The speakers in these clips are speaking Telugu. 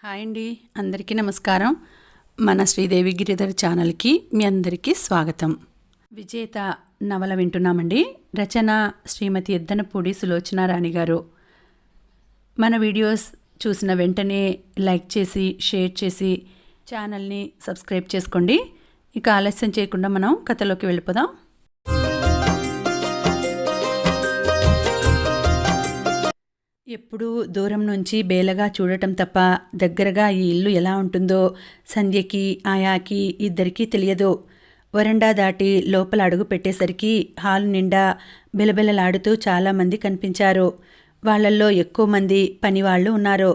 హాయ్ అండి. అందరికీ నమస్కారం. మన శ్రీదేవి గిరిధర్ ఛానల్కి మీ అందరికీ స్వాగతం. విజేత నవల వింటున్నామండి. రచన శ్రీమతి ఎద్దనపూడి సులోచన రాణి గారు. మన వీడియోస్ చూసిన వెంటనే లైక్ చేసి షేర్ చేసి ఛానల్ని సబ్స్క్రైబ్ చేసుకోండి. ఇక ఆలస్యం చేయకుండా మనం కథలోకి వెళ్ళిపోదాం. ఎప్పుడూ దూరం నుంచి బేలగా చూడటం తప్ప దగ్గరగా ఈ ఇల్లు ఎలా ఉంటుందో సంధ్యకి ఆయాకి ఇద్దరికీ తెలియదు. వరండా దాటి లోపల అడుగు పెట్టేసరికి హాల్ నిండా బిలబిలలాడుతూ చాలామంది కనిపించారు. వాళ్ళల్లో ఎక్కువ మంది పనివాళ్ళు ఉన్నారు.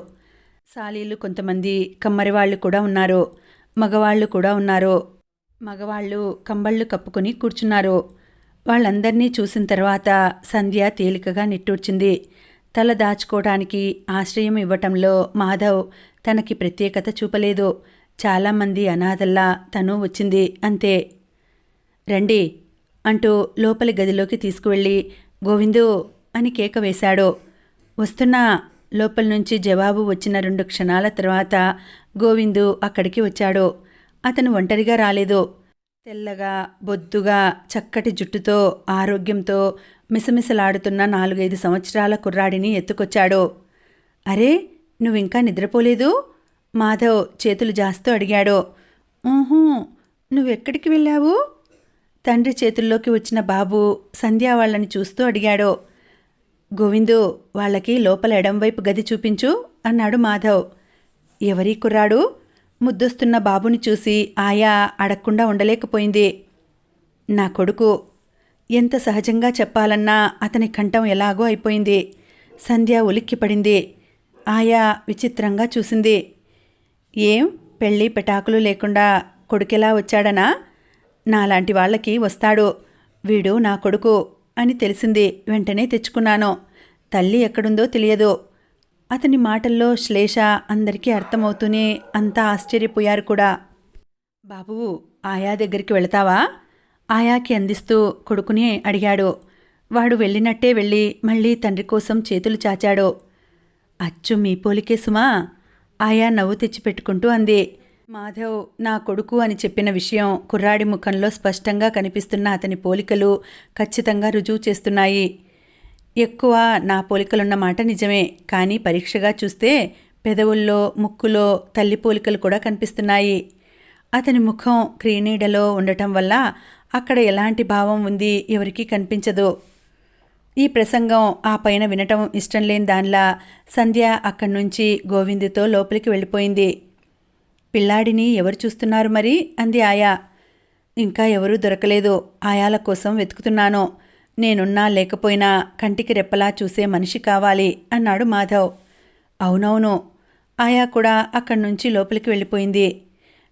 సాలీలు కొంతమంది కమ్మరివాళ్ళు కూడా ఉన్నారు. మగవాళ్ళు కూడా ఉన్నారు. మగవాళ్ళు కంబళ్ళు కప్పుకొని కూర్చున్నారు. వాళ్ళందర్నీ చూసిన తర్వాత సంధ్య తేలికగా నిట్టూర్చింది. తల దాచుకోవడానికి ఆశ్రయం ఇవ్వటంలో మాధవ్ తనకి ప్రత్యేకత చూపలేదు. చాలామంది అనాథల్లా తను వచ్చింది అంతే. రండి అంటూ లోపలి గదిలోకి తీసుకువెళ్ళి గోవిందు అని కేక వేశాడు. వస్తున్నా లోపల నుంచి జవాబు వచ్చిన రెండు క్షణాల తర్వాత గోవిందు అక్కడికి వచ్చాడు. అతను ఒంటరిగా రాలేదు. తెల్లగా బొద్దుగా చక్కటి జుట్టుతో ఆరోగ్యంతో మిసమిసలాడుతున్న నాలుగైదు సంవత్సరాల కుర్రాడిని ఎత్తుకొచ్చాడు. అరే నువ్వింకా నిద్రపోలేదు? మాధవ్ చేతులు జాస్తూ అడిగాడు. ఊహూ నువ్వెక్కడికి వెళ్ళావు? తండ్రి చేతుల్లోకి వచ్చిన బాబు సంధ్యా వాళ్ళని చూస్తూ అడిగాడు. గోవిందు వాళ్ళకి లోపల ఎడంవైపు గది చూపించు అన్నాడు మాధవ్. ఎవరీ కుర్రాడు? ముద్దొస్తున్న బాబుని చూసి ఆయా అడగకుండా ఉండలేకపోయింది. నా కొడుకు ఎంత సహజంగా చెప్పాలన్నా అతని కంఠం ఎలాగో అయిపోయింది. సంధ్య ఉలిక్కిపడింది ఆయా విచిత్రంగా చూసింది. ఏం? పెళ్ళి పెటాకులు లేకుండా కొడుకెలా వచ్చాడనా? నాలాంటి వాళ్ళకి వస్తాడు. వీడు నా కొడుకు అని తెలిసింది. వెంటనే తెచ్చుకున్నాను. తల్లి ఎక్కడుందో తెలియదు. అతని మాటల్లో శ్లేష అందరికీ అర్థమవుతూనే అంతా ఆశ్చర్యపోయారు కూడా. బాబు ఆయా దగ్గరికి వెళతావా? ఆయాకి అందిస్తూ కొడుకుని అడిగాడు. వాడు వెళ్ళినట్టే వెళ్ళి మళ్ళీ తండ్రి కోసం చేతులు చాచాడు. అచ్చు మీ పోలికే సుమా? ఆయా నవ్వు తెచ్చిపెట్టుకుంటూ అంది. మాధవ్ నా కొడుకు అని చెప్పిన విషయం కుర్రాడి ముఖంలో స్పష్టంగా కనిపిస్తున్న అతని పోలికలు ఖచ్చితంగా రుజువు చేస్తున్నాయి. ఎక్కువ నా పోలికలున్న మాట నిజమే కానీ పరీక్షగా చూస్తే పెదవుల్లో ముక్కులో తల్లి పోలికలు కూడా కనిపిస్తున్నాయి. అతని ముఖం క్రీనీడలో ఉండటం వల్ల అక్కడ ఎలాంటి భావం ఉంది ఎవరికీ కనిపించదు. ఈ ప్రసంగం ఆ పైన వినటం ఇష్టం లేని దానిలా సంధ్య అక్కడి నుంచి గోవిందుతో లోపలికి వెళ్ళిపోయింది. పిల్లాడిని ఎవరు చూస్తున్నారు మరి? అంది ఆయా. ఇంకా ఎవరూ దొరకలేదు. ఆయాల కోసం వెతుకుతున్నాను. నేనున్నా లేకపోయినా కంటికి రెప్పలా చూసే మనిషి కావాలి అన్నాడు మాధవ్. అవునవును ఆయా కూడా అక్కడి నుంచి లోపలికి వెళ్ళిపోయింది.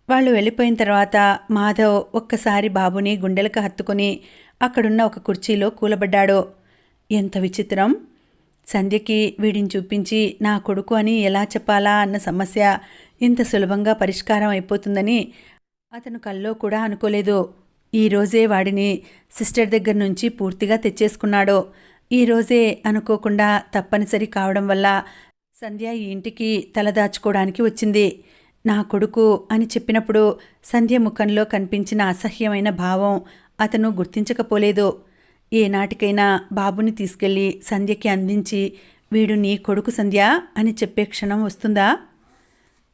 వాళ్ళు వెళ్ళిపోయిన తర్వాత మాధవ్ ఒక్కసారి బాబుని గుండెలకు హత్తుకుని అక్కడున్న ఒక కుర్చీలో కూలబడ్డాడు. ఎంత విచిత్రం! సంధ్యకి వీడిని చూపించి నా కొడుకు అని ఎలా చెప్పాలా అన్న సమస్య ఇంత సులభంగా పరిష్కారం అయిపోతుందని అతను కల్లో కూడా అనుకోలేదు. ఈరోజే వాడిని సిస్టర్ దగ్గర నుంచి పూర్తిగా తెచ్చేసుకున్నాడో. ఈరోజే అనుకోకుండా తప్పనిసరి కావడం వల్ల సంధ్య ఈ ఇంటికి తలదాచుకోవడానికి వచ్చింది. నా కొడుకు అని చెప్పినప్పుడు సంధ్య ముఖంలో కనిపించిన అసహ్యమైన భావం అతను గుర్తించకపోలేదు. ఏనాటికైనా బాబుని తీసుకెళ్ళి సంధ్యకి అందించి వీడు నీ కొడుకు సంధ్య అని చెప్పే క్షణం వస్తుందా?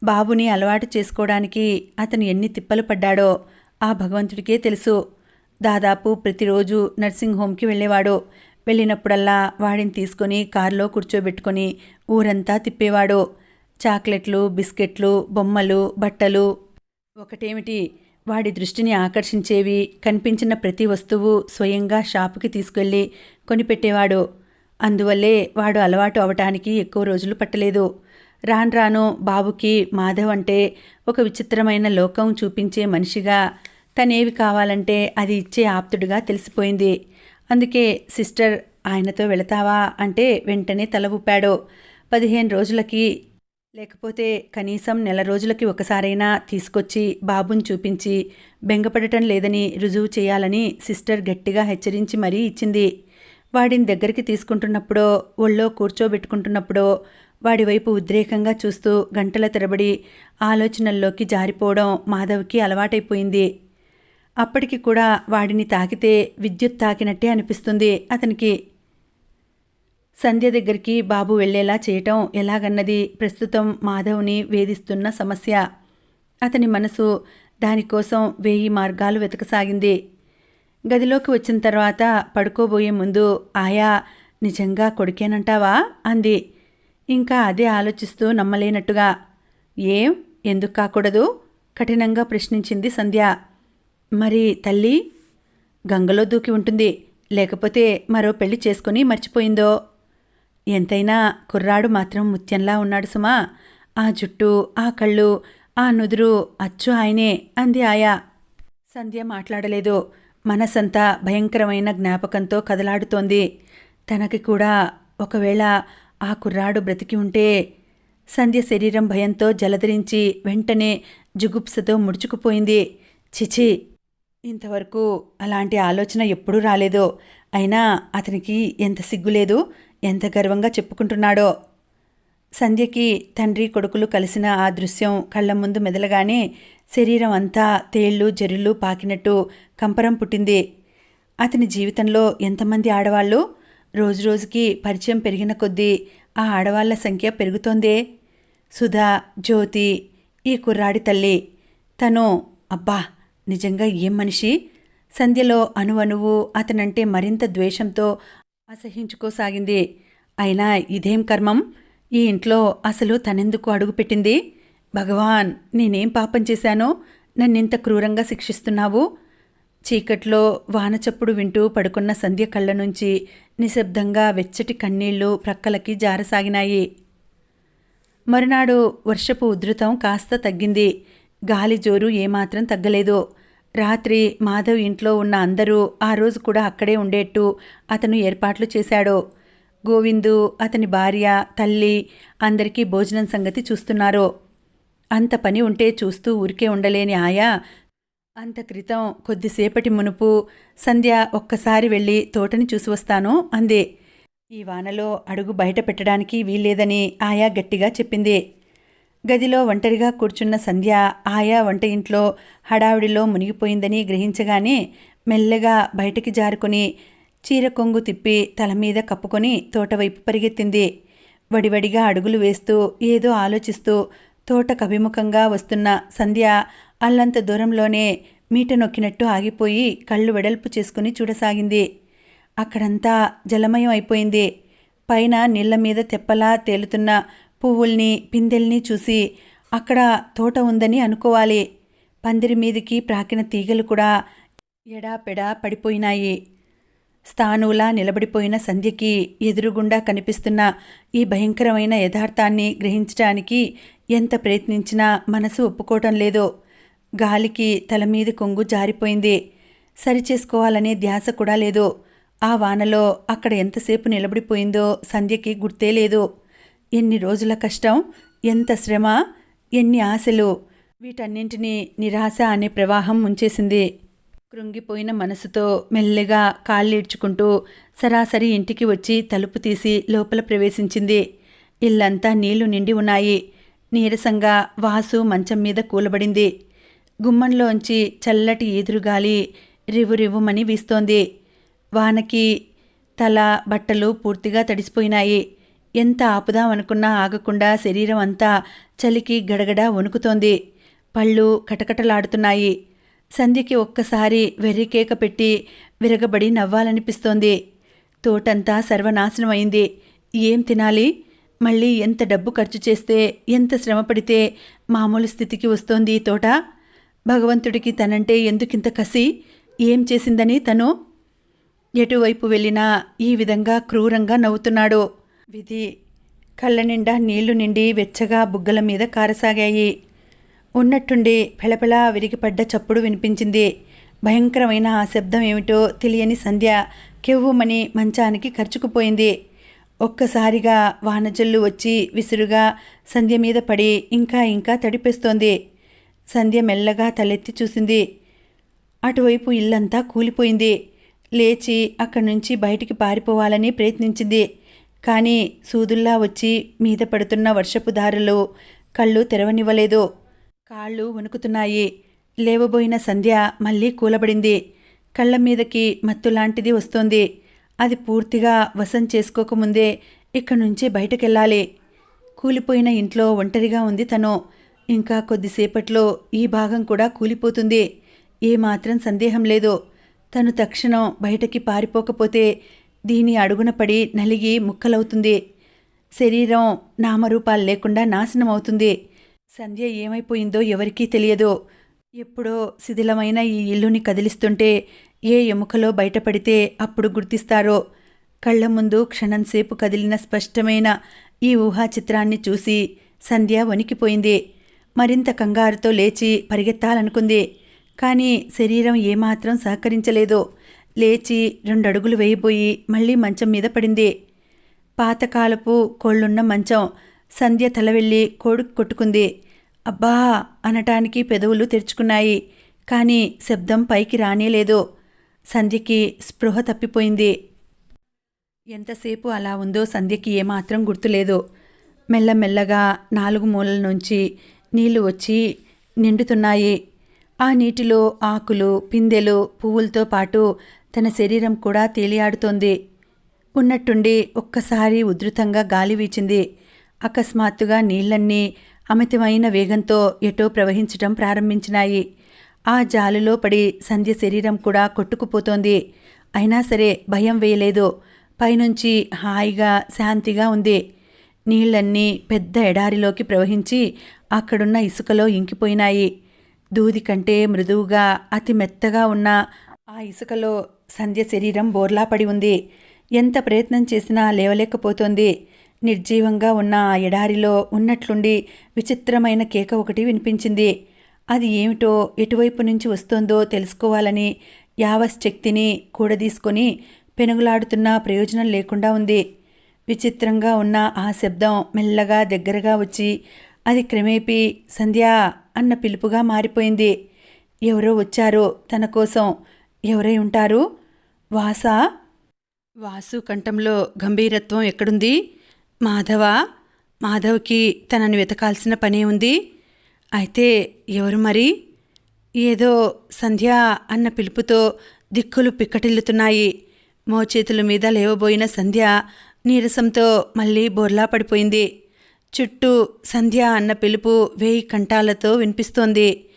బాబుని అలవాటు చేసుకోవడానికి అతను ఎన్ని తిప్పలు పడ్డాడో ఆ భగవంతుడికే తెలుసు. దాదాపు ప్రతిరోజు నర్సింగ్ హోమ్కి వెళ్ళేవాడు. వెళ్ళినప్పుడల్లా వాడిని తీసుకొని కారులో కూర్చోబెట్టుకొని ఊరంతా తిప్పేవాడు. చాక్లెట్లు బిస్కెట్లు బొమ్మలు బట్టలు. ఒకటేమిటి? వాడి దృష్టిని ఆకర్షించేవి కనిపించిన ప్రతి వస్తువు స్వయంగా షాపుకి తీసుకెళ్ళి కొనిపెట్టేవాడు. అందువల్లే వాడు అలవాటు అవటానికి ఎక్కువ రోజులు పట్టలేదు. రాను రాను బాబుకి మాధవ్ అంటే ఒక విచిత్రమైన లోకం చూపించే మనిషిగా తనేవి కావాలంటే అది ఇచ్చే ఆప్తుడుగా తెలిసిపోయింది. అందుకే సిస్టర్ ఆయనతో వెళతావా? అంటే వెంటనే తల ఊపాడు. పదిహేను రోజులకి లేకపోతే కనీసం నెల రోజులకి ఒకసారైనా తీసుకొచ్చి బాబుని చూపించి బెంగపడటం లేదని రుజువు చేయాలని సిస్టర్ గట్టిగా హెచ్చరించి మరీ ఇచ్చింది. వాడిని దగ్గరికి తీసుకుంటున్నప్పుడో ఒళ్ళో కూర్చోబెట్టుకుంటున్నప్పుడో వాడివైపు ఉద్రేకంగా చూస్తూ గంటల తరబడి ఆలోచనల్లోకి జారిపోవడం మాధవ్కి అలవాటైపోయింది. అప్పటికి కూడా వాడిని తాకితే విద్యుత్ తాకినట్టే అనిపిస్తుంది. అతనికి సంధ్య దగ్గరికి బాబు వెళ్ళేలా చేయటం ఎలాగన్నది ప్రస్తుతం మాధవ్ని వేధిస్తున్న సమస్య. అతని మనసు దానికోసం వేయి మార్గాలు వెతకసాగింది. గదిలోకి వచ్చిన తర్వాత పడుకోబోయే ముందు ఆయా నిజంగా కొడుకేనంటావా? అంది. ఇంకా అదే ఆలోచిస్తూ నమ్మలేనట్టుగా ఏం? ఎందుకు కాకూడదు? కఠినంగా ప్రశ్నించింది సంధ్య. మరి తల్లి గంగలో దూకి ఉంటుంది. లేకపోతే మరో పెళ్ళి చేసుకుని మర్చిపోయిందో? ఎంతైనా కుర్రాడు మాత్రం ముత్యంలా ఉన్నాడు సుమా. ఆ జుట్టు ఆ కళ్ళు ఆ నుదురు అచ్చు ఆయనే అంది ఆయా. సంధ్య మాట్లాడలేదు. మనసంతా భయంకరమైన జ్ఞాపకంతో కదలాడుతోంది. తనకి కూడా ఒకవేళ ఆ కుర్రాడు బ్రతికి ఉంటే సంధ్య శరీరం భయంతో జలధరించి వెంటనే జుగుప్సతో ముడుచుకుపోయింది. చిచి ఇంతవరకు అలాంటి ఆలోచన ఎప్పుడూ రాలేదో అయినా అతనికి ఎంత సిగ్గులేదు ఎంత గర్వంగా చెప్పుకుంటున్నాడో. సంధ్యకి తండ్రి కొడుకులు కలిసిన ఆ దృశ్యం కళ్ళ ముందు మెదలగానే శరీరం అంతా తేళ్ళు జరులు పాకినట్టు కంపరం పుట్టింది. అతని జీవితంలో ఎంతమంది ఆడవాళ్ళు? రోజు రోజుకి పరిచయం పెరిగిన కొద్దీ ఆ ఆడవాళ్ళ సంఖ్య పెరుగుతోందే. సుధా జ్యోతి ఈ కుర్రాడి తల్లి. తను అబ్బా నిజంగా ఏం మనిషి? సంధ్యలో అణువణువు అతనంటే మరింత ద్వేషంతో అసహించుకోసాగింది అయినా ఇదేం కర్మం? ఈ ఇంట్లో అసలు తనెందుకు అడుగుపెట్టింది? భగవాన్ నేనేం పాపం చేశానో? నన్నింత క్రూరంగా శిక్షిస్తున్నావు? చీకట్లో వానచప్పుడు వింటూ పడుకున్న సంధ్య కళ్ళ నుంచి నిశ్శబ్దంగా వెచ్చటి కన్నీళ్ళు ప్రక్కలకి జారసాగినాయి. మరునాడు వర్షపు ఉధృతం కాస్త తగ్గింది. గాలి జోరు ఏమాత్రం తగ్గలేదు. రాత్రి మాధవ్ ఇంట్లో ఉన్న అందరూ ఆ రోజు కూడా అక్కడే ఉండేట్టు అతను ఏర్పాట్లు చేశాడు. గోవిందు అతని భార్య తల్లి అందరికీ భోజనం సంగతి చూస్తున్నారు. అంత పని ఉంటే చూస్తూ ఊరికే ఉండలేని ఆయా అంత క్రితం కొద్దిసేపటి మునుపు సంధ్య ఒక్కసారి వెళ్ళి తోటని చూసి వస్తాను అంది. ఈ వానలో అడుగు బయట పెట్టడానికి వీల్లేదని ఆయా గట్టిగా చెప్పింది. గదిలో ఒంటరిగా కూర్చున్న సంధ్య ఆయా వంట ఇంట్లో హడావిడిలో మునిగిపోయిందని గ్రహించగానే మెల్లగా బయటికి జారుకుని చీర కొంగు తిప్పి తల మీద కప్పుకొని తోటవైపు పరిగెత్తింది. వడివడిగా అడుగులు వేస్తూ ఏదో ఆలోచిస్తూ తోటకు అభిముఖంగా వస్తున్న సంధ్య అల్లంత దూరంలోనే మీట నొక్కినట్టు ఆగిపోయి కళ్ళు వెడల్పు చేసుకుని చూడసాగింది. అక్కడంతా జలమయం అయిపోయింది. పైన నీళ్ళ మీద తెప్పలా తేలుతున్న పువ్వుల్ని పిందెల్ని చూసి అక్కడ తోట ఉందని అనుకోవాలి. పందిరి మీదికి ప్రాకిన తీగలు కూడా ఎడాపెడా పడిపోయినాయి. స్థానువులా నిలబడిపోయిన సంధ్యకి ఎదురుగుండా కనిపిస్తున్న ఈ భయంకరమైన యథార్థాన్ని గ్రహించడానికి ఎంత ప్రయత్నించినా మనసు ఒప్పుకోవటం లేదు. గాలికి తల మీద కొంగు జారిపోయింది. సరిచేసుకోవాలనే ధ్యాస కూడా లేదు. ఆ వానలో అక్కడ ఎంతసేపు నిలబడిపోయిందో సంధ్యకి గుర్తే లేదు. ఎన్ని రోజుల కష్టం ఎంత శ్రమ ఎన్ని ఆశలు వీటన్నింటినీ నిరాశ అనే ప్రవాహం ముంచేసింది. కృంగిపోయిన మనసుతో మెల్లగా కాళ్ళీడ్చుకుంటూ సరాసరి ఇంటికి వచ్చి తలుపు తీసి లోపల ప్రవేశించింది. ఇల్లంతా నీళ్ళు నిండి ఉన్నాయి. నీరసంగా వాసు మంచం మీద కూలబడింది. గుమ్మంలోంచి చల్లటి ఈదురుగాలి రివురివ్వుమని వీస్తోంది. వానకి తల బట్టలు పూర్తిగా తడిసిపోయినాయి. ఎంత ఆపుదామనుకున్నా ఆగకుండా శరీరం అంతా చలికి గడగడ వణుకుతోంది. పళ్ళు కటకటలాడుతున్నాయి. సంధ్యకి ఒక్కసారి వెర్రికేక పెట్టి విరగబడి నవ్వాలనిపిస్తోంది. తోటంతా సర్వనాశనమైంది. ఏం తినాలి? మళ్ళీ ఎంత డబ్బు ఖర్చు చేస్తే ఎంత శ్రమ పడితే మామూలు స్థితికి వస్తోంది ఈ తోట? భగవంతుడికి తనంటే ఎందుకింత కసి? ఏం చేసిందని తను? ఎటువైపు వెళ్ళినా ఈ విధంగా క్రూరంగా నవ్వుతున్నాడు. విధి. కళ్ళ నిండా నీళ్ళు నిండి వెచ్చగా బుగ్గల మీద కారసాగాయి. ఉన్నట్టుండి పెలపెలా విరిగిపడ్డ చప్పుడు వినిపించింది. భయంకరమైన ఆ శబ్దం ఏమిటో తెలియని సంధ్య కెవ్వుమని మంచానికి ఖర్చుకుపోయింది ఒక్కసారిగా వానజల్లు వచ్చి విసురుగా సంధ్య మీద పడి ఇంకా ఇంకా తడిపేస్తోంది. సంధ్య మెల్లగా తలెత్తి చూసింది. అటువైపు ఇల్లంతా కూలిపోయింది. లేచి అక్కడి నుంచి బయటికి పారిపోవాలని ప్రయత్నించింది. కానీ సూదుల్లా వచ్చి మీద పడుతున్న వర్షపు దారులు కళ్ళు తెరవనివ్వలేదు. కాళ్ళు వణుకుతున్నాయి. లేవబోయిన సంధ్య మళ్ళీ కూలబడింది. కళ్ళ మీదకి మత్తులాంటిది వస్తోంది. అది పూర్తిగా వశం చేసుకోకముందే ఇక్కడి నుంచి బయటకెళ్ళాలి. కూలిపోయిన ఇంట్లో ఒంటరిగా ఉంది తను. ఇంకా కొద్దిసేపట్లో ఈ భాగం కూడా కూలిపోతుంది. ఏమాత్రం సందేహం లేదు. తను తక్షణం బయటకి పారిపోకపోతే దీని అడుగున పడి నలిగి ముక్కలవుతుంది. శరీరం నామరూపాలు లేకుండా నాశనం అవుతుంది సంధ్య ఏమైపోయిందో ఎవరికీ తెలియదు. ఎప్పుడో శిథిలమైన ఈ ఇల్లుని కదిలిస్తుంటే ఏ ఎముకలో బయటపడితే అప్పుడు గుర్తిస్తారో. కళ్ళ ముందు క్షణంసేపు కదిలిన స్పష్టమైన ఈ ఊహా చిత్రాన్ని చూసి సంధ్య వణికిపోయింది. మరింత కంగారుతో లేచి పరిగెత్తాలనుకుంది. కానీ శరీరం ఏమాత్రం సహకరించలేదు. లేచి రెండడుగులు వేయబోయి మళ్ళీ మంచం మీద పడింది. పాతకాలపు కోళ్ళున్న మంచం సంధ్య తల వెళ్ళి కోడుకు కొట్టుకుంది. అబ్బా! అనటానికి పెదవులు తెరుచుకున్నాయి. కానీ శబ్దం పైకి రానేలేదు సంధ్యకి స్పృహ తప్పిపోయింది. ఎంతసేపు అలా ఉందో సంధ్యకి ఏమాత్రం గుర్తులేదు. మెల్లమెల్లగా నాలుగు మూలల నుంచి నీళ్ళు వచ్చి నిండుతున్నాయి. ఆ నీటిలో ఆకులు పిందెలు పువ్వులతో పాటు తన శరీరం కూడా తేలియాడుతోంది. ఉన్నట్టుండి ఒక్కసారి ఉధృతంగా గాలి వీచింది. అకస్మాత్తుగా నీళ్ళన్నీ అమితమైన వేగంతో ఎటో ప్రవహించటం ప్రారంభించినాయి. ఆ జాలులో పడి సంధ్య శరీరం కూడా కొట్టుకుపోతోంది. అయినా సరే భయం వేయలేదు. పైనుంచి హాయిగా శాంతిగా ఉంది. నీళ్ళన్నీ పెద్ద ఎడారిలోకి ప్రవహించి అక్కడున్న ఇసుకలో ఇంకిపోయినాయి. దూది కంటే మృదువుగా అతి మెత్తగా ఉన్న ఆ ఇసుకలో సంధ్య శరీరం బోర్లా పడి ఉంది. ఎంత ప్రయత్నం చేసినా లేవలేకపోతోంది. నిర్జీవంగా ఉన్న ఆ ఎడారిలో ఉన్నట్లుండి విచిత్రమైన కేక ఒకటి వినిపించింది. అది ఏమిటో ఎటువైపు నుంచి వస్తోందో తెలుసుకోవాలని యావశక్తిని కూడదీసుకొని పెనుగులాడుతున్నా ప్రయోజనం లేకుండా ఉంది. విచిత్రంగా ఉన్న ఆ శబ్దం మెల్లగా దగ్గరగా వచ్చి అది క్రమేపీ సంధ్యా అన్న పిలుపుగా మారిపోయింది. ఎవరో వచ్చారో తన కోసం. ఎవరై ఉంటారు? వాసా? వాసు కంఠంలో గంభీరత్వం ఎక్కడుంది? మాధవ? మాధవ్కి తనని వెతకాల్సిన పనే ఉంది. అయితే ఎవరు మరి? ఏదో సంధ్య అన్న పిలుపుతో దిక్కులు పిక్కటిల్లుతున్నాయి. మోచేతుల మీద లేవబోయిన సంధ్య నీరసంతో మళ్ళీ బోర్లా పడిపోయింది. చుట్టూ సంధ్య అన్న పిలుపు వేయి కంఠాలతో వినిపిస్తోంది.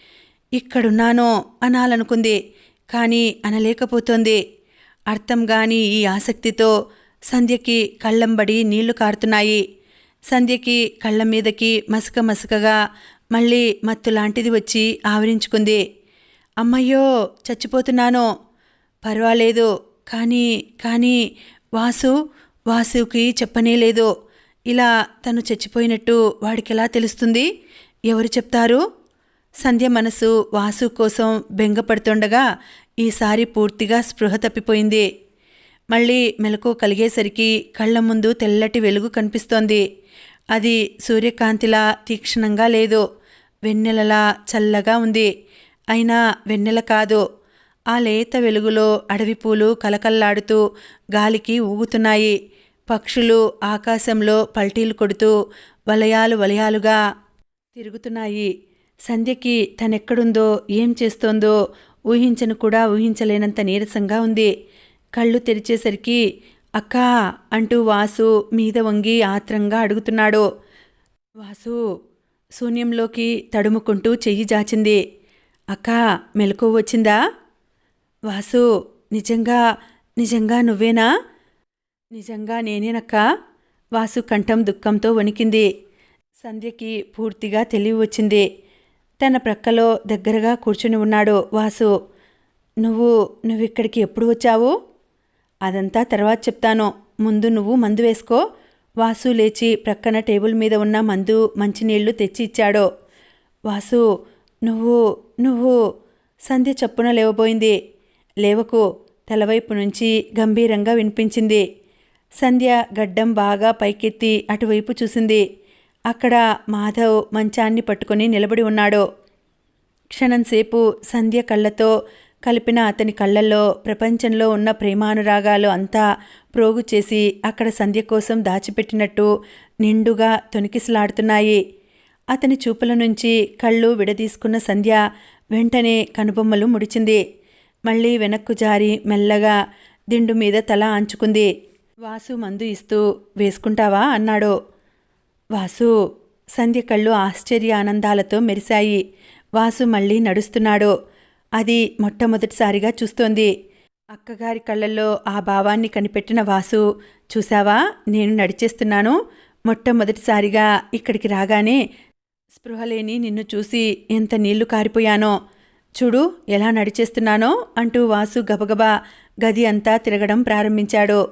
ఇక్కడున్నానో అనాలనుకుంది. కానీ అనలేకపోతోంది. అర్థం గాని ఈ ఆసక్తితో సంధ్యకి కళ్ళంబడి నీళ్ళు కారుతున్నాయి. సంధ్యకి కళ్ళ మీదకి మసక మసకగా మళ్ళీ మత్తులాంటిది వచ్చి ఆవరించుకుంది. అమ్మయ్యో చచ్చిపోతున్నాను. పర్వాలేదు కానీ కానీ వాసు వాసుకి చెప్పనేలేదు ఇలా తను చచ్చిపోయినట్టు వాడికెలా తెలుస్తుంది? ఎవరు చెప్తారు? సంధ్య మనసు వాసు కోసం బెంగపడుతుండగా ఈసారి పూర్తిగా స్పృహ తప్పిపోయింది. మళ్ళీ మెలకు కలిగేసరికి కళ్ళ ముందు తెల్లటి వెలుగు కనిపిస్తోంది. అది సూర్యకాంతిలా తీక్షణంగా లేదు. వెన్నెలలా చల్లగా ఉంది. అయినా వెన్నెల కాదు. ఆ లేత వెలుగులో అడవి పూలు కలకల్లాడుతూ గాలికి ఊగుతున్నాయి. పక్షులు ఆకాశంలో పల్టీలు కొడుతూ వలయాలు వలయాలుగా తిరుగుతున్నాయి. సంధ్యకి తనెక్కడుందో ఏం చేస్తోందో ఊహించను కూడా ఊహించలేనంత నీరసంగా ఉంది. కళ్ళు తెరిచేసరికి అక్కా అంటూ వాసు మీద వంగి ఆత్రంగా అడుగుతున్నాడు. వాసు శూన్యంలోకి తడుముకుంటూ చెయ్యి జాచింది. అక్కా మెలకు వచ్చిందా? వాసు నిజంగా నిజంగా నువ్వేనా? నిజంగా నేనేనక్కా. వాసు కంఠం దుఃఖంతో వణికింది. సంధ్యకి పూర్తిగా తెలివి వచ్చింది. తన ప్రక్కలో దగ్గరగా కూర్చుని ఉన్నాడు వాసు. నువ్వు నువ్వు ఇక్కడికి ఎప్పుడు వచ్చావు? అదంతా తర్వాత చెప్తాను. ముందు నువ్వు మందు వేసుకో. వాసు లేచి ప్రక్కన టేబుల్ మీద ఉన్న మందు మంచినీళ్ళు తెచ్చి ఇచ్చాడు. వాసు నువ్వు నువ్వు సంధ్య చప్పున లేవబోయింది. లేవకు. తలవైపు నుంచి గంభీరంగా వినిపించింది. సంధ్య గడ్డం బాగా పైకెత్తి అటువైపు చూసింది. అక్కడ మాధవ్ మంచాన్ని పట్టుకొని నిలబడి ఉన్నాడు. క్షణంసేపు సంధ్య కళ్ళతో కలిపిన అతని కళ్ళల్లో ప్రపంచంలో ఉన్న ప్రేమానురాగాలు అంతా ప్రోగు చేసి అక్కడ సంధ్య కోసం దాచిపెట్టినట్టు నిండుగా తొనికిసలాడుతున్నాయి. అతని చూపుల నుంచి కళ్ళు విడదీసుకున్న సంధ్య వెంటనే కనుబొమ్మలు ముడిచింది. మళ్ళీ వెనక్కు జారి మెల్లగా దిండు మీద తల ఆంచుకుంది వాసు మందు ఇస్తూ వేసుకుంటావా? అన్నాడు. వాసు సంధ్య కళ్ళు ఆశ్చర్య ఆనందాలతో మెరిశాయి. వాసు మళ్ళీ నడుస్తున్నాడు. అది మొట్టమొదటిసారిగా చూస్తోంది. అక్కగారి కళ్ళల్లో ఆ భావాన్ని కనిపెట్టిన వాసు చూసావా నేను నడిచేస్తున్నాను. మొట్టమొదటిసారిగా ఇక్కడికి రాగానే స్పృహలేని నిన్ను చూసి ఎంత నీళ్ళు కారిపోయానో. చూడు ఎలా నడిచేస్తున్నానో అంటూ వాసు గబగబా గది అంతా తిరగడం ప్రారంభించాడు.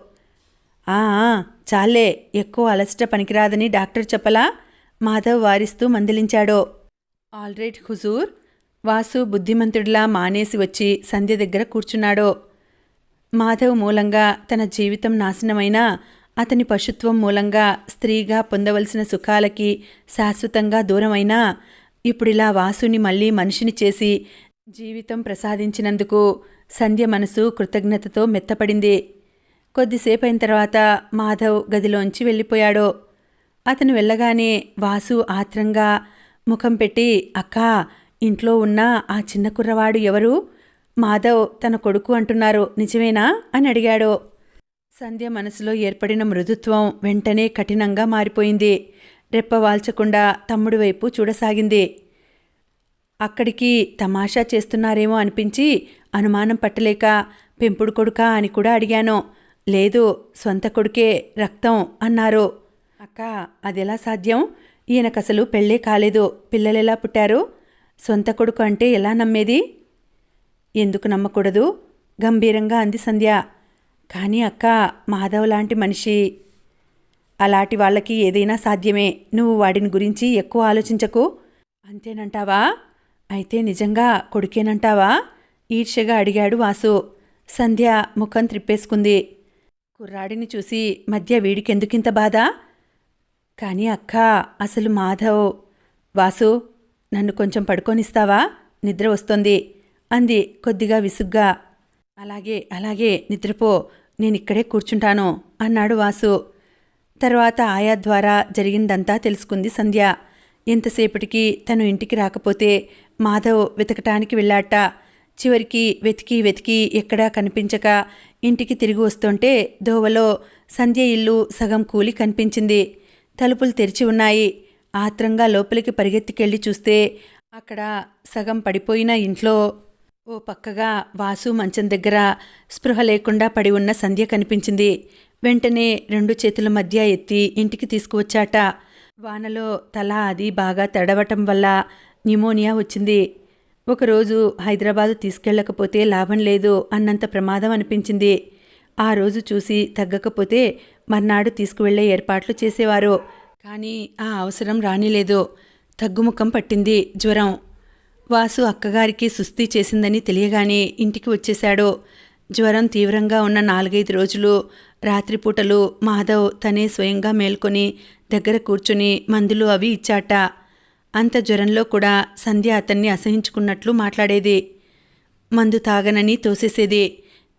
ఆ ఆ, చాలే ఎక్కువ అలసట పనికిరాదని డాక్టర్ చెప్పలా? మాధవ్ వారిస్తూ మందలించాడో. ఆల్రైట్ హుజూర్. వాసు బుద్ధిమంతుడిలా మానేసి వచ్చి సంధ్య దగ్గర కూర్చున్నాడో. మాధవ్ మూలంగా తన జీవితం నాశనమైనా అతని పశుత్వం మూలంగా స్త్రీగా పొందవలసిన సుఖాలకి శాశ్వతంగా దూరమైనా ఇప్పుడిలా వాసుని మళ్ళీ మనిషిని చేసి జీవితం ప్రసాదించినందుకు సంధ్య మనసు కృతజ్ఞతతో మెత్తపడింది. కొద్దిసేపు అయిన తర్వాత మాధవ్ గదిలోంచి వెళ్ళిపోయాడు. అతను వెళ్ళగానే వాసు ఆత్రంగా ముఖం పెట్టి అక్కా ఇంట్లో ఉన్న ఆ చిన్న కుర్రవాడు ఎవరు? మాధవ్ తన కొడుకు అంటున్నారు నిజమేనా? అని అడిగాడు. సంధ్య మనసులో ఏర్పడిన మృదుత్వం వెంటనే కఠినంగా మారిపోయింది. రెప్పవాల్చకుండా తమ్ముడి వైపు చూడసాగింది. అక్కడికి తమాషా చేస్తున్నారేమో అనిపించి అనుమానం పట్టలేక పెంపుడు కొడుకా అని కూడా అడిగాను. లేదు సొంత కొడుకే రక్తం అన్నారు. అక్క అదెలా సాధ్యం? ఈయనకసలు పెళ్ళే కాలేదు పిల్లలెలా పుట్టారు? సొంత కొడుకు అంటే ఎలా నమ్మేది? ఎందుకు నమ్మకూడదు? గంభీరంగా అంది సంధ్య. కానీ అక్క మాధవ్ లాంటి మనిషి. అలాంటి వాళ్ళకి ఏదైనా సాధ్యమే. నువ్వు వాడిని గురించి ఎక్కువ ఆలోచించకు. అంతేనంటావా? అయితే నిజంగా కొడుకేనంటావా? ఈర్ష్యగా అడిగాడు వాసు. సంధ్య ముఖం త్రిప్పేసుకుంది. కుర్రాడిని చూసి మధ్య వీడికెందుకింత బాధ? కానీ అక్క అసలు మాధవ్ వాసు నన్ను కొంచెం పడుకోనిస్తావా? నిద్ర వస్తోంది అంది కొద్దిగా విసుగ్గా. అలాగే అలాగే నిద్రపో నేనిక్కడే కూర్చుంటాను అన్నాడు వాసు. తర్వాత ఆయా ద్వారా జరిగిందంతా తెలుసుకుంది సంధ్య. ఎంతసేపటికి తను ఇంటికి రాకపోతే మాధవ్ వెతకటానికి వెళ్ళాట. చివరికి వెతికి వెతికి ఎక్కడా కనిపించక ఇంటికి తిరిగి వస్తుంటే దోవలో సంధ్య ఇల్లు సగం కూలి కనిపించింది. తలుపులు తెరిచి ఉన్నాయి. ఆత్రంగా లోపలికి పరిగెత్తికెళ్ళి చూస్తే అక్కడ సగం పడిపోయిన ఇంట్లో ఓ పక్కగా వాసు మంచం దగ్గర స్పృహ లేకుండా పడి ఉన్న సంధ్య కనిపించింది. వెంటనే రెండు చేతుల మధ్య ఎత్తి ఇంటికి తీసుకువచ్చాట. వానలో తల అది బాగా తడవటం వల్ల న్యూమోనియా వచ్చింది. ఒకరోజు హైదరాబాదు తీసుకెళ్ళకపోతే లాభం లేదు అన్నంత ప్రమాదం అనిపించింది. ఆ రోజు చూసి తగ్గకపోతే మర్నాడు తీసుకువెళ్ళే ఏర్పాట్లు చేసేవారు. కానీ ఆ అవసరం రానిలేదు. తగ్గుముఖం పట్టింది జ్వరం. వాసు అక్కగారికి సుస్థి చేసిందని తెలియగానే ఇంటికి వచ్చేశాడు. జ్వరం తీవ్రంగా ఉన్న నాలుగైదు రోజులు రాత్రిపూటలు మాధవ్ తనే స్వయంగా మేల్కొని దగ్గర కూర్చుని మందులు అవి ఇచ్చాట. అంత జ్వరంలో కూడా సంధ్య అతన్ని అసహించుకున్నట్లు మాట్లాడేది. మందు తాగనని తోసేసేది.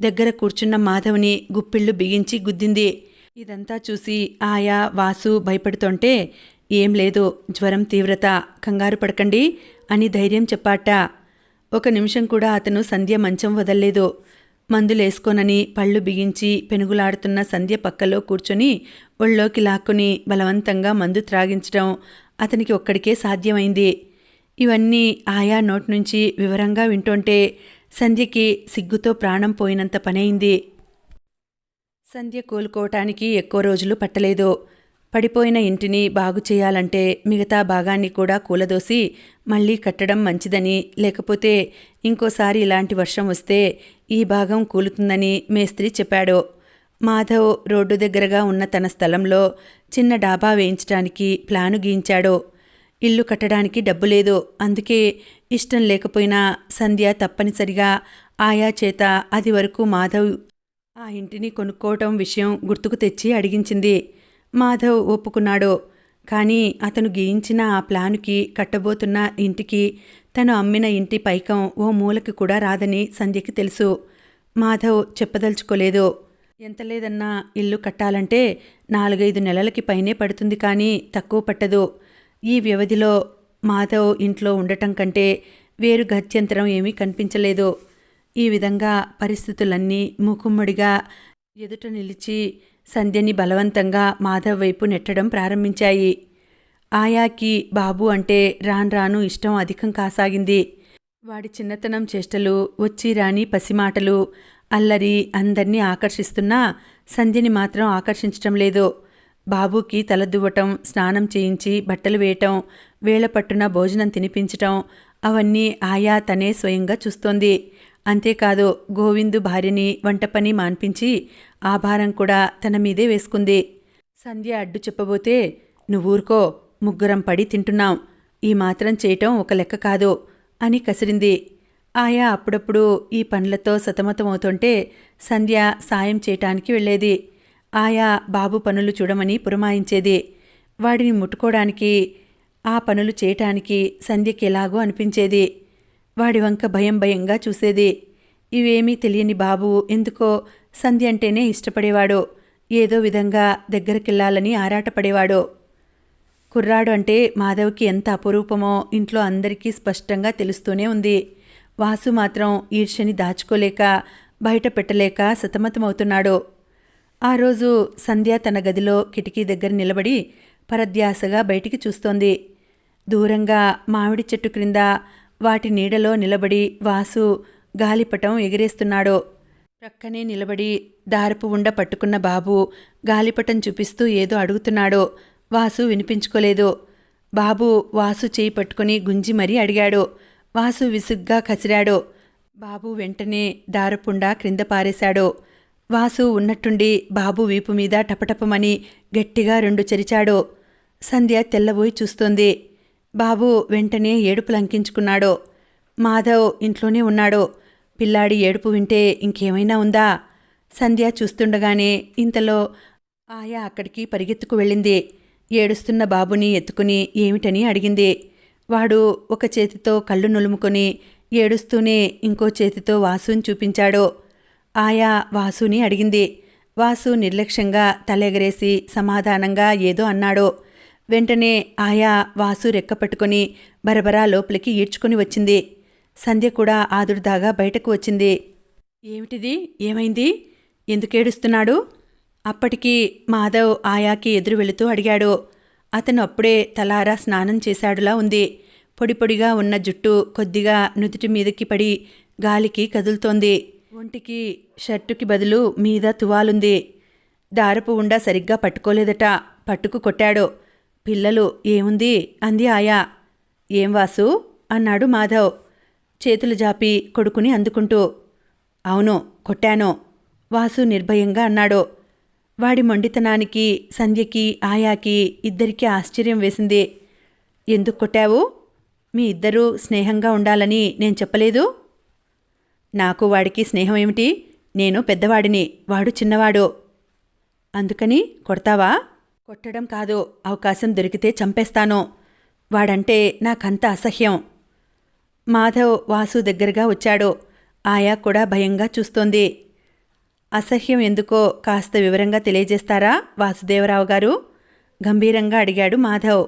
దగ్గర కూర్చున్న మాధవ్ని గుప్పిళ్ళు బిగించి గుద్దింది. ఇదంతా చూసి ఆయా వాసు భయపడుతుంటే ఏం లేదు జ్వరం తీవ్రత కంగారు పడకండి అని ధైర్యం చెప్పాట. ఒక నిమిషం కూడా అతను సంధ్య మంచం వదల్లేదు. మందులేసుకోనని పళ్ళు బిగించి పెనుగులాడుతున్న సంధ్య పక్కలో కూర్చొని ఒళ్ళోకి లాక్కుని బలవంతంగా మందు త్రాగించడం అతనికి ఒక్కడికే సాధ్యమైంది. ఇవన్నీ ఆయా నోట్ నుంచి వివరంగా వింటుంటే సంధ్యకి సిగ్గుతో ప్రాణం పోయినంత పనైంది. సంధ్య కోలుకోవటానికి ఎక్కువ రోజులు పట్టలేదు. పడిపోయిన ఇంటిని బాగు చేయాలంటే మిగతా భాగాన్ని కూడా కూలదోసి మళ్ళీ కట్టడం మంచిదని లేకపోతే ఇంకోసారి ఇలాంటి వర్షం వస్తే ఈ భాగం కూలుతుందని మేస్త్రి చెప్పాడు. మాధవ్ రోడ్డు దగ్గరగా ఉన్న తన స్థలంలో చిన్న డాబా వేయించడానికి ప్లాను గీయించాడు. ఇల్లు కట్టడానికి డబ్బు లేదు అందుకే ఇష్టం లేకపోయినా సంధ్య తప్పనిసరిగా ఆయా చేత అది వరకు మాధవ్ ఆ ఇంటిని కొనుక్కోవటం విషయం గుర్తుకు తెచ్చి అడిగించింది. మాధవ్ ఒప్పుకున్నాడు కానీ అతను గీయించిన ఆ ప్లానుకి కట్టబోతున్న ఇంటికి తను అమ్మిన ఇంటి పైకం ఓ మూలకి కూడా రాదని సంధ్యకి తెలుసు. మాధవ్ చెప్పదలుచుకోలేదు. ఎంత లేదన్నా ఇల్లు కట్టాలంటే నాలుగైదు నెలలకి పైనే పడుతుంది కానీ తక్కువ పట్టదు. ఈ వ్యవధిలో మాధవ్ ఇంట్లో ఉండటం కంటే వేరు గత్యంతరం ఏమీ కనిపించలేదు. ఈ విధంగా పరిస్థితులన్నీ మూకుమ్మడిగా ఎదుట నిలిచి సంధ్యని బలవంతంగా మాధవ్ వైపు నెట్టడం ప్రారంభించాయి. ఆయాకి బాబు అంటే రాను రాను ఇష్టం అధికం కాసాగింది. వాడి చిన్నతనం చేష్టలు వచ్చి రాని పసిమాటలు అల్లరి అందర్నీ ఆకర్షిస్తున్నా సంధ్యని మాత్రం ఆకర్షించటం లేదు. బాబుకి తలదువ్వటం స్నానం చేయించి బట్టలు వేయటం వేళ పట్టున భోజనం తినిపించటం అవన్నీ ఆయా తనే స్వయంగా చూస్తోంది. అంతేకాదు గోవిందు భార్యని వంట పని మాన్పించి ఆ భారం కూడా తన మీదే వేసుకుంది. సంధ్య అడ్డు చెప్పబోతే నువ్వూరుకో ముగ్గురం పడి తింటున్నాం. ఈ మాత్రం చేయటం ఒక లెక్క కాదు అని కసిరింది. ఆయా అప్పుడప్పుడు ఈ పనులతో సతమతమవుతుంటే సంధ్య సాయం చేయటానికి వెళ్ళేది. ఆయా బాబు పనులు చూడమని పురమాయించేది. వాడిని ముట్టుకోవడానికి ఆ పనులు చేయటానికి సంధ్యకి ఎలాగో అనిపించేది. వాడి వంక భయం భయంగా చూసేది. ఇవేమీ తెలియని బాబు ఎందుకో సంధ్య అంటేనే ఇష్టపడేవాడు. ఏదో విధంగా దగ్గరకెళ్ళాలని ఆరాటపడేవాడు. కుర్రాడు అంటే మాధవ్కి ఎంత అపురూపమో ఇంట్లో అందరికీ స్పష్టంగా తెలుస్తూనే ఉంది. వాసు మాత్రం ఈర్ష్యని దాచుకోలేక బయట పెట్టలేక సతమతమవుతున్నాడు. ఆ రోజు సంధ్య తన గదిలో కిటికీ దగ్గర నిలబడి పరధ్యాసగా బయటికి చూస్తోంది. దూరంగా మామిడి చెట్టు క్రింద వాటి నీడలో నిలబడి వాసు గాలిపటం ఎగిరేస్తున్నాడు. ప్రక్కనే నిలబడి దారపు ఉండ పట్టుకున్న బాబు గాలిపటం చూపిస్తూ ఏదో అడుగుతున్నాడు. వాసు వినిపించుకోలేదు. బాబు వాసు చేయి పట్టుకుని గుంజి మరీ అడిగాడు. వాసు విసుగ్గా కసిరాడు. బాబు వెంటనే దారపుండా క్రింద పారేశాడు. వాసు ఉన్నట్టుండి బాబు వీపు మీద టపటపమని గట్టిగా రెండు చెరిచాడు. సంధ్య తెల్లబోయి చూస్తోంది. బాబు వెంటనే ఏడుపు లంకించుకున్నాడు. మాధవ్ ఇంట్లోనే ఉన్నాడు. పిల్లాడి ఏడుపు వింటే ఇంకేమైనా ఉందా? సంధ్య చూస్తుండగానే ఇంతలో ఆయా అక్కడికి పరిగెత్తుకు వెళ్ళింది. ఏడుస్తున్న బాబుని ఎత్తుకుని ఏమిటని అడిగింది. వాడు ఒక చేతితో కళ్ళు నులుముకొని ఏడుస్తూనే ఇంకో చేతితో వాసుని చూపించాడు. ఆయా వాసుని అడిగింది. వాసు నిర్లక్ష్యంగా తలెగరేసి సమాధానంగా ఏదో అన్నాడు. వెంటనే ఆయా వాసు రెక్కపట్టుకొని బరబరా లోపలికి ఈడ్చుకొని వచ్చింది. సంధ్య కూడా ఆదుర్దాగా బయటకు వచ్చింది. ఏమిటిది? ఏమైంది? ఎందుకేడుస్తున్నాడు? అప్పటికి మాధవ్ ఆయాకి ఎదురు వెళుతూ అడిగాడు. అతను అప్పుడే తలారా స్నానం చేశాడులా ఉంది. పొడిపొడిగా ఉన్న జుట్టు కొద్దిగా నుదుటి మీదకి పడి గాలికి కదులుతోంది. ఒంటికి షర్టుకి బదులు మీద తువాలుంది. దారపు ఉండ సరిగ్గా పట్టుకోలేదట. పట్టుకు కొట్టాడు. పిల్లలు ఏముంది? అంది ఆయా. ఏం వాసు? అన్నాడు మాధవ్. చేతులు జాపి కొడుకుని అందుకుంటూ. అవును కొట్టాను. వాసు నిర్భయంగా అన్నాడు. వాడి మొండితనానికి సంధ్యకి ఆయాకి ఇద్దరికీ ఆశ్చర్యం వేసింది. ఎందుకు కొట్టావు? మీ ఇద్దరూ స్నేహంగా ఉండాలని నేను చెప్పలేదు. నాకు వాడికి స్నేహం ఏమిటి? నేను పెద్దవాడిని వాడు చిన్నవాడు. అందుకని కొడతావా? కొట్టడం కాదు అవకాశం దొరికితే చంపేస్తాను. వాడంటే నాకంత అసహ్యం. మాధవ్ వాసు దగ్గరగా వచ్చాడు. ఆయా కూడా భయంగా చూస్తోంది. అసహ్యం ఎందుకో కాస్త వివరంగా తెలియజేస్తారా? వాసుదేవరావు గారు? గంభీరంగా అడిగాడు మాధవ్.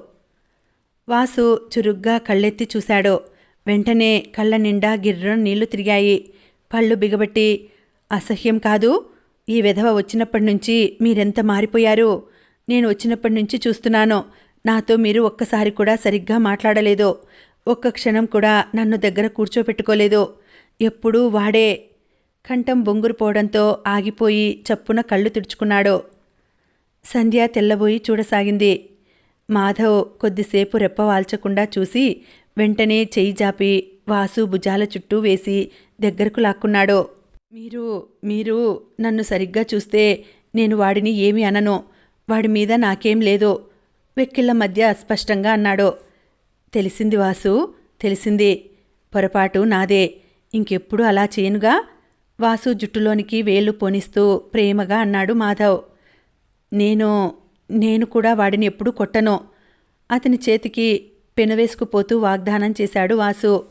వాసు చురుగ్గా కళ్ళెత్తి చూశాడు. వెంటనే కళ్ళ నిండా గిర్రం నీళ్ళు తిరిగాయి. పళ్ళు బిగబట్టి అసహ్యం కాదు. ఈ విధవ వచ్చినప్పటి నుంచి మీరెంత మారిపోయారు? నేను వచ్చినప్పటి నుంచి చూస్తున్నాను. నాతో మీరు ఒక్కసారి కూడా సరిగ్గా మాట్లాడలేదు. ఒక్క క్షణం కూడా నన్ను దగ్గర కూర్చోపెట్టుకోలేదు. ఎప్పుడూ వాడే కంఠం బొంగురుపోవడంతో ఆగిపోయి చప్పున కళ్ళు తుడుచుకున్నాడు. సంధ్య తెల్లబోయి చూడసాగింది. మాధవ్ కొద్దిసేపు రెప్ప వాల్చకుండా చూసి వెంటనే చెయ్యి జాపి వాసు భుజాల చుట్టూ వేసి దగ్గరకు లాక్కున్నాడు. మీరు మీరు నన్ను సరిగ్గా చూస్తే నేను వాడిని ఏమి అనను. వాడి మీద నాకేం లేదు. వెక్కిళ్ళ మధ్య అస్పష్టంగా అన్నాడు. తెలిసింది వాసు తెలిసింది. పొరపాటు నాదే. ఇంకెప్పుడు అలా చేయనుగా? వాసు జుట్టులోనికి వేలు పోనిస్తూ ప్రేమగా అన్నాడు మాధవ్. నేను నేను కూడా వాడిని ఎప్పుడూ కొట్టను. అతని చేతికి పెనవేసుకుపోతూ వాగ్దానం చేశాడు వాసు.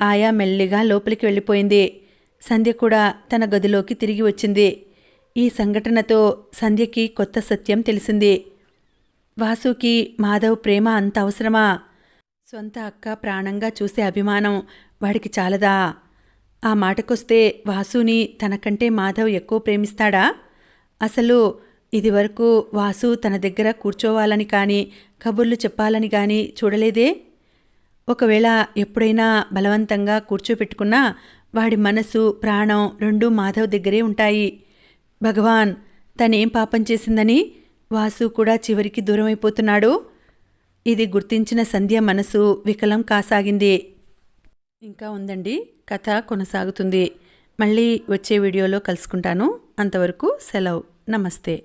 ఆయా మెల్లిగా లోపలికి వెళ్ళిపోయింది. సంధ్య కూడా తన గదిలోకి తిరిగి వచ్చింది. ఈ సంఘటనతో సంధ్యకి కొత్త సత్యం తెలిసింది. వాసుకి మాధవ్ ప్రేమ అంత అవసరమా? సొంత అక్క ప్రాణంగా చూసే అభిమానం వాడికి చాలదా? ఆ మాటకొస్తే వాసుని తనకంటే మాధవ్ ఎక్కువ ప్రేమిస్తాడా? అసలు ఇదివరకు వాసు తన దగ్గర కూర్చోవాలని కానీ కబుర్లు చెప్పాలని కానీ చూడలేదే? ఒకవేళ ఎప్పుడైనా బలవంతంగా కూర్చోపెట్టుకున్నా వాడి మనసు ప్రాణం రెండూ మాధవ్ దగ్గరే ఉంటాయి. భగవాన్ తనేం పాపం చేసిందని వాసు కూడా చివరికి దూరమైపోతున్నాడు. ఇది గుర్తించిన సంధ్య మనసు వికలం కాసాగింది. ఇంకా ఉందండి. కథ కొనసాగుతుంది. మళ్ళీ వచ్చే వీడియోలో కలుసుకుంటాను. అంతవరకు సెలవు. నమస్తే.